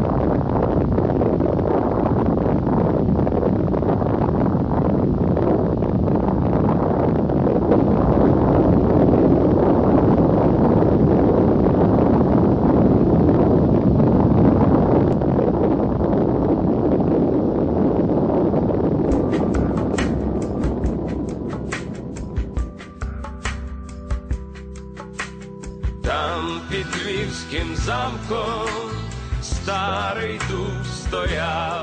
Norge. Старий дуб стояв,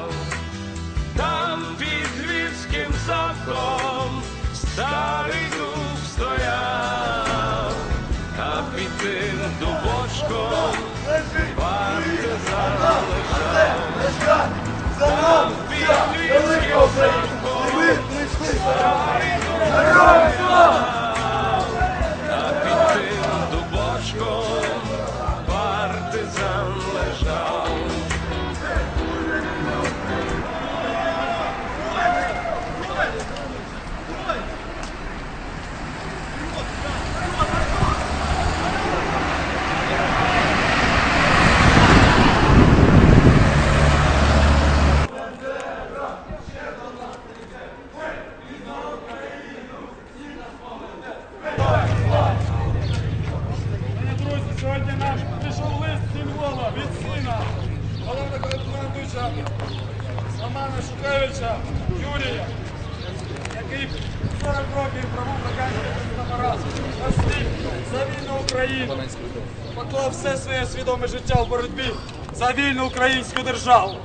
Романа Шухевича Юрія, який 40 років пробув радянського апарату. За вільну Україну. Поклав все своє свідоме життя в боротьбі за вільну українську державу.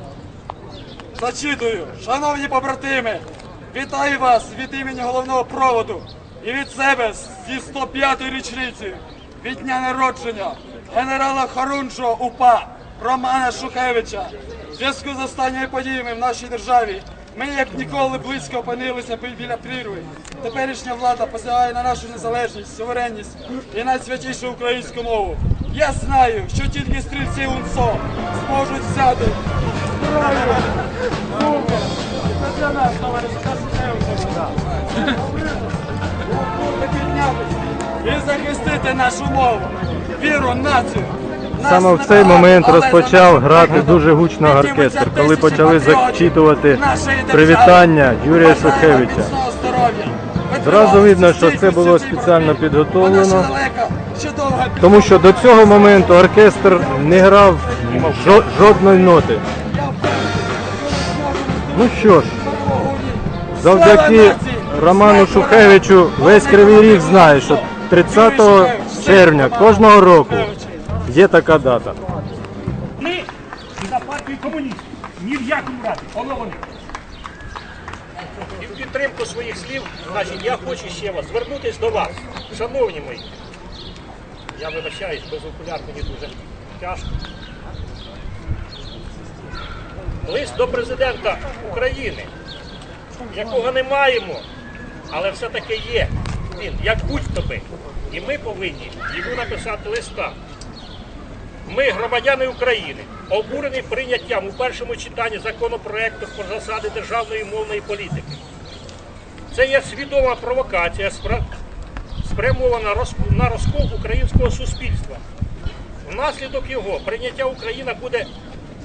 Зачитую, шановні побратими, вітаю вас від імені головного проводу і від себе зі 105-ї річниці від дня народження генерала Хорунжого УПА Романа Шухевича. Зв'язку з останніми подіями в нашій державі ми як ніколи близько опинилися біля прірви. Теперішня влада посягає на нашу незалежність, суверенність і найсвятішу українську мову. Я знаю, що тільки стрільці УНСО зможуть взяти зброю Супер! Це для нас, Кашкевича. піднятися і захистити нашу мову, віру, націю. Саме в цей момент розпочав грати дуже гучно оркестр, коли почали зачитувати привітання Юрія Сухевича. Зразу видно, що це було спеціально підготовлено. Тому що до цього моменту оркестр не грав жодної ноти. Ну що ж, завдяки Роману Шухевичу весь Кривий Ріг знає, що 30 червня кожного року є така дата. Ми за партію комуністів. Ні в якому разі. Воно вони. І в підтримку своїх слів, значить, я хочу ще вас звернутися до вас, шановні мої. Я вибачаюсь, без окуляр мені дуже тяжко. Лист до президента України, якого не маємо, але все-таки є. Він, як будь-то би. І ми повинні йому написати листа. Ми, громадяни України, обурені прийняттям у першому читанні законопроекту про засади державної мовної політики. Це є свідома провокація, спрямована на розкол українського суспільства. Внаслідок його прийняття Україна буде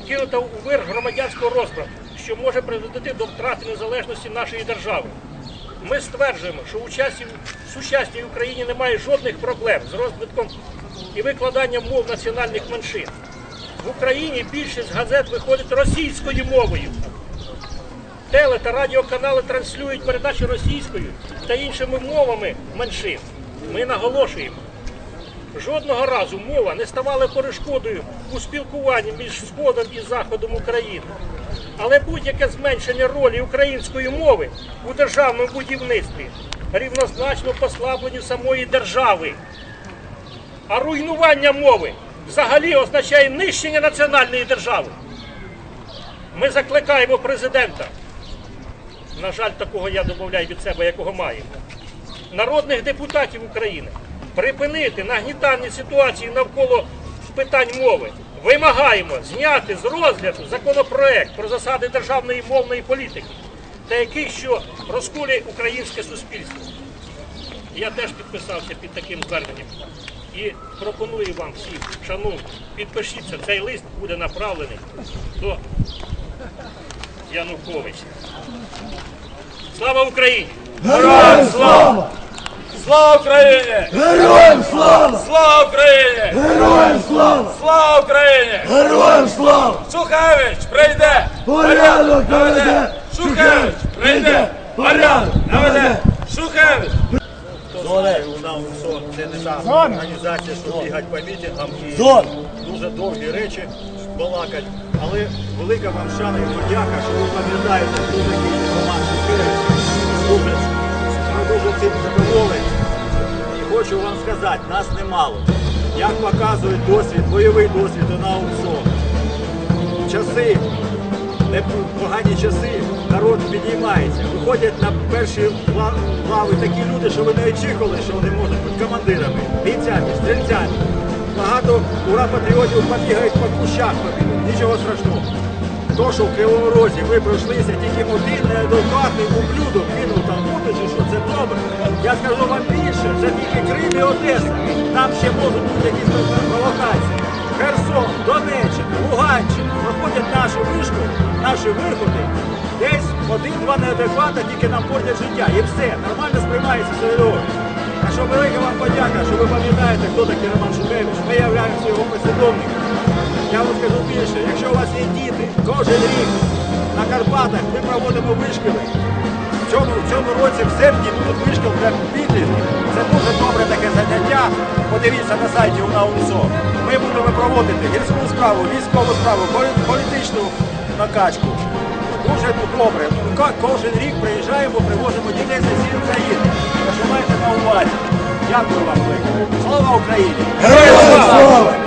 кинута у вир громадянського розбрату, що може призвести до втрати незалежності нашої держави. Ми стверджуємо, що у сучасній Україні немає жодних проблем з розвитком і викладанням мов національних меншин. В Україні більшість газет виходить російською мовою. Теле та радіоканали транслюють передачі російською та іншими мовами меншин. Ми наголошуємо, жодного разу мова не ставала перешкодою у спілкуванні між Сходом і Заходом України. Але будь-яке зменшення ролі української мови у державному будівництві рівнозначно послабленню самої держави. А руйнування мови взагалі означає нищення національної держави. Ми закликаємо президента. На жаль, такого я додаю від себе, якого маємо. Народних депутатів України припинити нагнітальні ситуації навколо питань мови. Вимагаємо зняти з розгляду законопроект про засади державної мовної політики, та який що розколює українське суспільство. Я теж підписався під таким зверненням. І пропоную вам всім, шановні, підпишіться, цей лист буде направлений до Януковича. Слава Україні! Героям слава! Слава Україні! Героям слава! Слава Україні! Героям слава! Слава Україні! Героям слава! Шухевич прийде! Порядок наведе! Шухевич прийде! Порядок наведе! Шухевич! СО це не та організація, що бігать по мітингам і дуже довгі речі балакать. Але велика вам шана і подяка, що ви пам'ятаєте, хто такий Роман Шухевич. Дуже, ми дуже цим задоволені. І хочу вам сказати, нас немало. Як показує досвід, бойовий досвід на УСО. Часи, непогані часи, народ підіймається. Виходять на перші ла- лави такі люди, що ви не очікували, що вони можуть бути командирами, бійцями, стрільцями. Багато ура патріотів побігають по кущах, нічого страшного. То, що в Кривому Розі ви пройшлися, тільки один неадекватний ублюдок кинув там чи що, це добре. Я скажу вам більше, це тільки Крим і Одеса. Там ще можуть бути якісь провокації. Херсон, Донеччина, Луганщина проходять нашу вишку, наші виходи. Десь один-два неадеквата тільки нам портять життя. І все, нормально сприймається середовище. А що велика вам подяка, що ви пам'ятаєте, хто такий Роман Шухевич. Ми являємося його послідовниками. Я вам скажу більше, якщо у вас є діти, кожен рік на Карпатах ми проводимо вишколи. В цьому, в цьому році в серпні будуть вишкіл для підлітків. Це дуже добре таке заняття. Подивіться на сайті УНАУНСО. Ми будемо проводити гірську справу, військову справу, політичну накачку. Дуже ну, добре. Кожен рік приїжджаємо, привозимо дітей з усієї України. Що майте на увазі. Дякую вам, велике. Слава Україні! Героям слава!